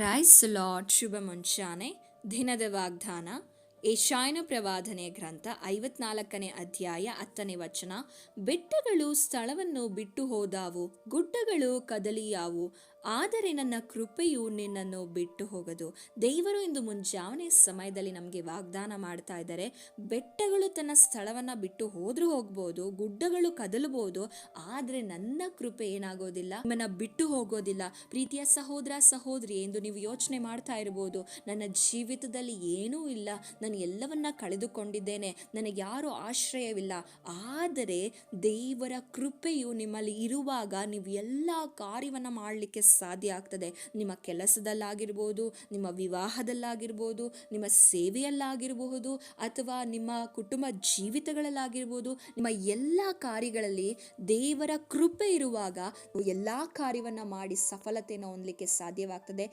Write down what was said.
క్రైస్ lord శుభముంచానే దినద వాగ్దాన ಏಷಾಯನ ಪ್ರವಾದನೆ ಗ್ರಂಥ ಐವತ್ನಾಲ್ಕನೇ ಅಧ್ಯಾಯ ಹತ್ತನೇ ವಚನ, ಬೆಟ್ಟಗಳು ಸ್ಥಳವನ್ನು ಬಿಟ್ಟು ಹೋದಾವು, ಗುಡ್ಡಗಳು ಕದಲಿಯಾವು, ಆದರೆ ನನ್ನ ಕೃಪೆಯು ನಿನ್ನನ್ನು ಬಿಟ್ಟು ಹೋಗದು. ದೇವರು ಇಂದು ಮುಂಜಾವನೆ ಸಮಯದಲ್ಲಿ ನಮಗೆ ವಾಗ್ದಾನ ಮಾಡ್ತಾ ಇದ್ದಾರೆ, ಬೆಟ್ಟಗಳು ತನ್ನ ಸ್ಥಳವನ್ನು ಬಿಟ್ಟು ಹೋದ್ರೂ ಹೋಗ್ಬೋದು, ಗುಡ್ಡಗಳು ಕದಲಬಹುದು ಆದರೆ ನನ್ನ ಕೃಪೆ ಏನಾಗೋದಿಲ್ಲ, ನಿಮ್ಮನ್ನ ಬಿಟ್ಟು ಹೋಗೋದಿಲ್ಲ. ಪ್ರೀತಿಯ ಸಹೋದರ ಸಹೋದರಿ ಎಂದು ನೀವು ಯೋಚನೆ ಮಾಡ್ತಾ ಇರ್ಬೋದು, ನನ್ನ ಜೀವಿತದಲ್ಲಿ ಏನೂ ಇಲ್ಲ ನಾನು ಎಲ್ಲವನ್ನ ಕಳೆದುಕೊಂಡಿದ್ದೇನೆ. ನನಗೆ ಯಾರು ಆಶ್ರಯವಿಲ್ಲ. ಆದರೆ ದೇವರ ಕೃಪೆಯು ನಿಮ್ಮಲ್ಲಿ ಇರುವಾಗ ನೀವು ಎಲ್ಲ ಕಾರ್ಯವನ್ನು ಮಾಡಲಿಕ್ಕೆ ಸಾಧ್ಯ ಆಗ್ತದೆ. ನಿಮ್ಮ ಕೆಲಸದಲ್ಲಾಗಿರ್ಬೋದು, ನಿಮ್ಮ ವಿವಾಹದಲ್ಲಾಗಿರ್ಬೋದು, ನಿಮ್ಮ ಸೇವೆಯಲ್ಲಾಗಿರಬಹುದು ಅಥವಾ ನಿಮ್ಮ ಕುಟುಂಬ ಜೀವಿತಗಳಲ್ಲಾಗಿರ್ಬೋದು, ನಿಮ್ಮ ಎಲ್ಲ ಕಾರ್ಯಗಳಲ್ಲಿ ದೇವರ ಕೃಪೆ ಇರುವಾಗ ಎಲ್ಲ ಕಾರ್ಯವನ್ನು ಮಾಡಿ ಸಫಲತೆಯನ್ನು ಹೊಂದಲಿಕ್ಕೆ ಸಾಧ್ಯವಾಗ್ತದೆ.